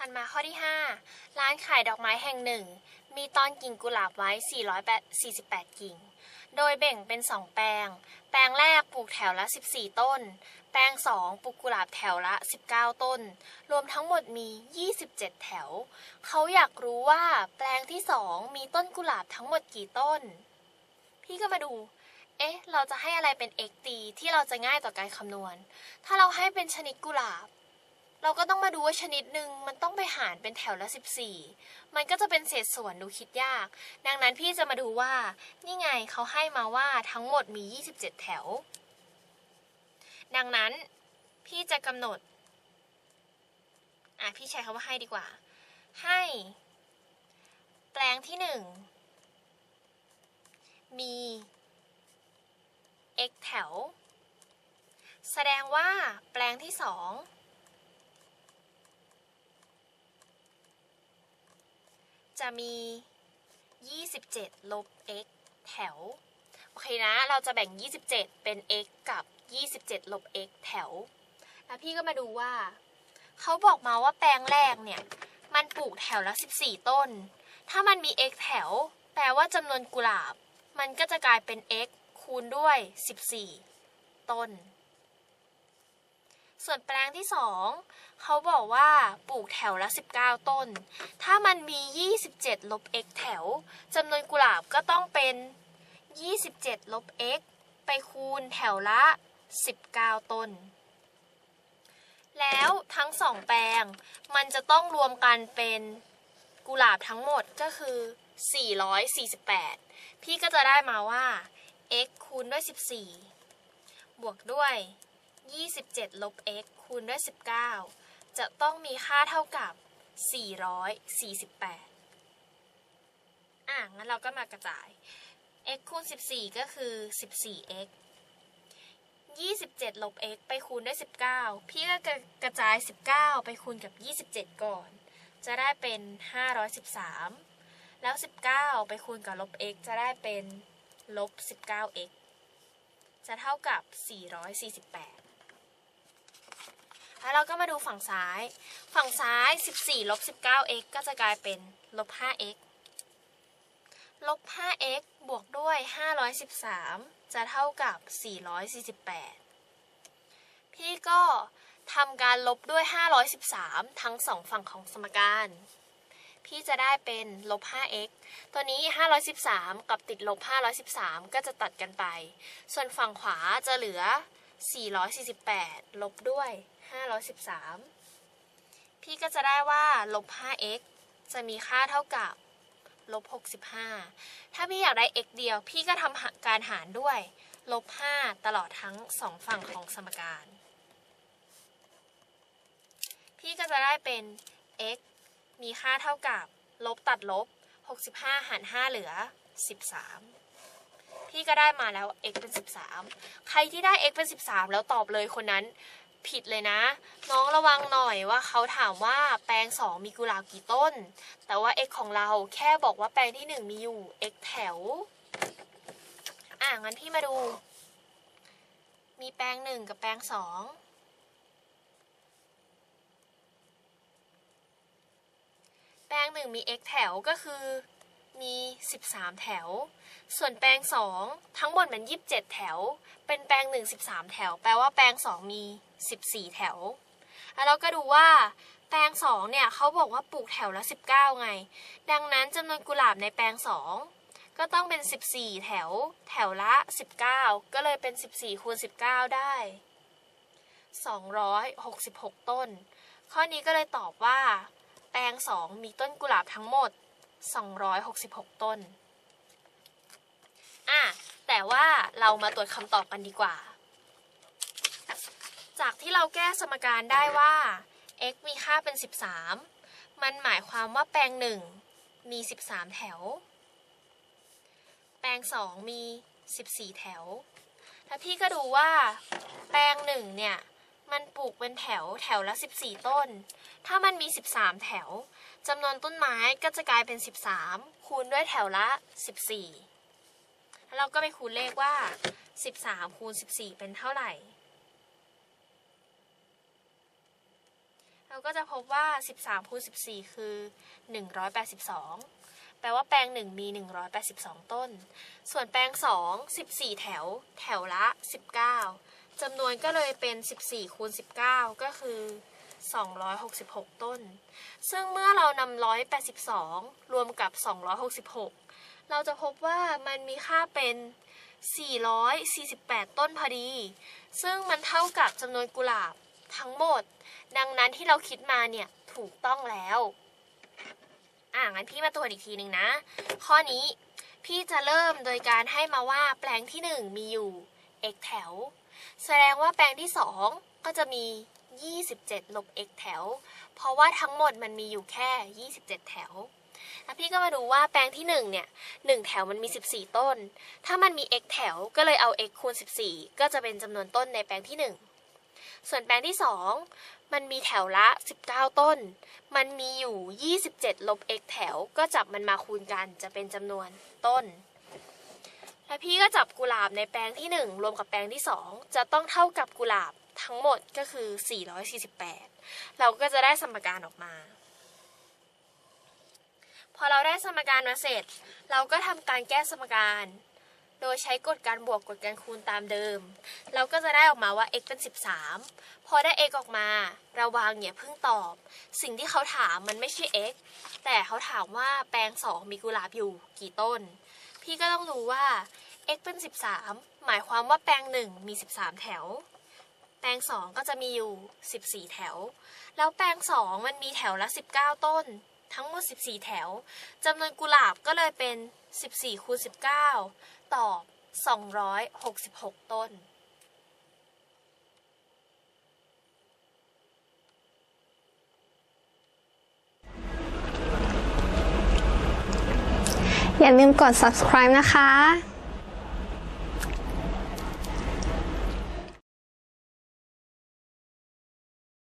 ถัดมาข้อที่ 5 ร้านขายดอกไม้แห่งหนึ่ง มีตอนกิ่งกุหลาบไว้ 448 กิ่ง โดยแบ่งเป็น 2 แปลง แปลงแรกปลูกแถวละ 14 ต้น แปลง 2 ปลูกกุหลาบแถวละ 19 ต้น รวมทั้งหมดมี 27 แถว เขาอยากรู้ว่าแปลงที่ 2 มีต้นกุหลาบทั้งหมดกี่ต้น พี่ก็มาดูเอ๊ะ เราจะให้อะไรเป็น x ดีที่เราจะง่ายต่อการคำนวณ ถ้าเราให้เป็นชนิดกุหลาบ เราก็ต้องมาดูว่าชนิดหนึ่งมันต้องไปหารเป็นแถวละ 14 มันก็จะเป็นเศษส่วนดูคิดยาก ดังนั้นพี่จะมาดูว่า นี่ไงเขาให้มาว่าทั้งหมดมี 27 แถว ดังนั้นพี่จะกำหนด อะ พี่ใช้คาว่าให้ดีกว่า ให้ แปลงที่ 1 มี x แถว แสดงว่าแปลงที่ 2 จะมี 27 ลบ x แถว โอเคนะ เราจะแบ่ง 27 เป็น x กับ 27 ลบ x แถว แล้วพี่ก็มาดูว่า เขาบอกมาว่าแปลงแรกเนี่ย มันปลูกแถวละ 14 ต้น ถ้ามันมี x แถว แปลว่าจำนวนกุหลาบ มันก็จะกลายเป็น x คูณด้วย 14 ต้น ส่วนแปลงที่ 2 เขาบอกว่าปลูกแถวละ 19 ต้น ถ้ามันมี 27 ลบ x แถวจำนวนกุหลาบก็ต้องเป็น 27 ลบ x ไปคูณแถวละ 19 ต้น แล้วทั้งสองแปลงมันจะต้องรวมกันเป็นกุหลาบทั้งหมดก็คือ 448 พี่ก็จะได้มาว่า x คูณด้วย 14 บวกด้วย 27 ลบ x คูณด้วย 19 จะต้องมีค่าเท่ากับ 448 อะ งั้นเราก็มากระจาย x คูณ 14 ก็คือ 14x 27 ลบ x ไปคูณด้วย 19 พี่ก็กระจาย 19 ไปคูณกับ 27 ก่อน จะได้เป็น 513 แล้ว 19 ไปคูณกับลบ x จะได้เป็นลบ 19x จะเท่ากับ 448 แล้วเราก็มาดูฝั่งซ้าย ฝั่งซ้าย 14ลบ 19x ก็จะกลายเป็นลบ 5x ลบ 5x บวกด้วย 513 จะเท่ากับ 448 พี่ก็ทำการลบด้วย 513 ทั้งสองฝั่งของสมการ พี่จะได้เป็นลบ 5x ตัวนี้ 513 กับติดลบ 513 ก็จะตัดกันไป ส่วนฝั่งขวาจะเหลือ 448 ลบด้วย 513 พี่ก็จะได้ว่าลบ 5x จะมีค่าเท่ากับลบ 65 ถ้าพี่อยากได้ x เดียว พี่ก็ทำการหารด้วย ลบ 5 ตลอดทั้งสองฝั่งของสมการ พี่ก็จะได้เป็น x มีค่าเท่ากับ ลบตัดลบ 65 หาร 5 เหลือ 13 พี่ก็ได้มาแล้ว x เป็น 13 ใครที่ได้ x เป็น 13 แล้วตอบเลยคนนั้น ผิดเลยนะ น้องระวังหน่อยว่าเขาถามว่าแปลง 2 มีกุหลาบกี่ต้น แต่ว่า x ของเราแค่บอกว่าแปลงที่ 1 มีอยู่ x แถว อะงั้นพี่มาดู มีแปลง 1 กับแปลง 2 แปลง 1 มี x แถวก็คือ มี 13 แถว ส่วนแปลง 2 ทั้งหมดมัน 27 แถว เป็นแปลง 1 13 แถว แปลว่าแปลง 2 มี 14 แถว แล้วเราก็ดูว่าแปลง 2 เนี่ยเขาบอกว่าปลูกแถวละ 19 ไง ดังนั้นจำนวนกุหลาบในแปลง 2 ก็ต้องเป็น 14 แถว แถวละ 19 ก็เลยเป็น 14 คูณ 19 ได้ 266 ต้น ข้อนี้ก็เลยตอบว่า แปลง 2 มีต้นกุหลาบทั้งหมด 266 ต้น อะ แต่ว่าเรามาตรวจคำตอบกันดีกว่า จากที่เราแก้สมการได้ว่า x มีค่าเป็น 13 มันหมายความว่าแปลง 1 มี 13 แถว แปลง 2 มี 14 แถว แล้วพี่ก็ดูว่าแปลง 1 เนี่ย มันปลูกเป็นแถวแถวละ 14 ต้น ถ้ามันมี 13 แถวจำนวนต้นไม้ก็จะกลายเป็น 13 คูณด้วยแถวละ 14 แล้วเราก็ไปคูณเลขว่า 13 คูณ 14 เป็นเท่าไหร่ เราก็จะพบว่า 13 คูณ 14 คือ 182 แปลว่าแปลง 1 มี 182 ต้น ส่วนแปลง 2 14 แถว แถวละ 19 จำนวนก็เลยเป็น 14คูณ19 ก็คือ 266 ต้น ซึ่งเมื่อเรานำ182 รวมกับ 266 เราจะพบว่ามันมีค่าเป็น 448 ต้นพอดี ซึ่งมันเท่ากับจำนวนกุหลาบทั้งหมด ดังนั้นที่เราคิดมาเนี่ยถูกต้องแล้ว อ่างั้นพี่มาตรวจอีกทีหนึ่งนะ ข้อนี้พี่จะเริ่มโดยการให้มาว่าแปลงที่ 1 มีอยู่ x แถว แสดงว่าแปลงที่ 2 ก็จะมี 27 ลบ x แถว เพราะว่าทั้งหมดมันมีอยู่แค่ 27 แถว แล้วพี่ก็มาดูว่าแปลงที่ 1 เนี่ย 1 แถวมันมี 14 ต้น ถ้ามันมี x แถวก็เลยเอา x คูณ 14 ก็จะเป็นจำนวนต้นในแปลงที่ 1 ส่วนแปลงที่ 2 มันมีแถวละ 19 ต้น มันมีอยู่ 27 ลบ x แถว ก็จับมันมาคูณกันจะเป็นจำนวนต้น และพี่ก็จับกุหลาบในแปลงที่ 1 รวมกับแปลงที่ 2 จะต้องเท่ากับกุหลาบทั้งหมดก็คือ 448 เราก็จะได้สมการออกมา พอเราได้สมการมาเสร็จ เราก็ทำการแก้สมการ โดยใช้กฎการบวกกฎการคูณตามเดิม เราก็จะได้ออกมาว่า x เป็น 13 พอได้ x ออกมาระวังอย่าเพิ่งตอบ สิ่งที่เขาถามมันไม่ใช่ x แต่เขาถามว่าแปลง 2 มีกุหลาบอยู่กี่ต้น พี่ก็ต้องรู้ว่า x เป็น 13 หมายความว่าแปลง 1 มี 13 แถว แปลง 2 ก็จะมีอยู่ 14 แถว แล้วแปลง 2 มันมีแถวละ 19 ต้น ทั้งหมด 14 แถวจำนวนกุหลาบก็เลยเป็น 14คูณ19 ตอบ 266 ต้น อย่าลืมกด subscribe นะคะ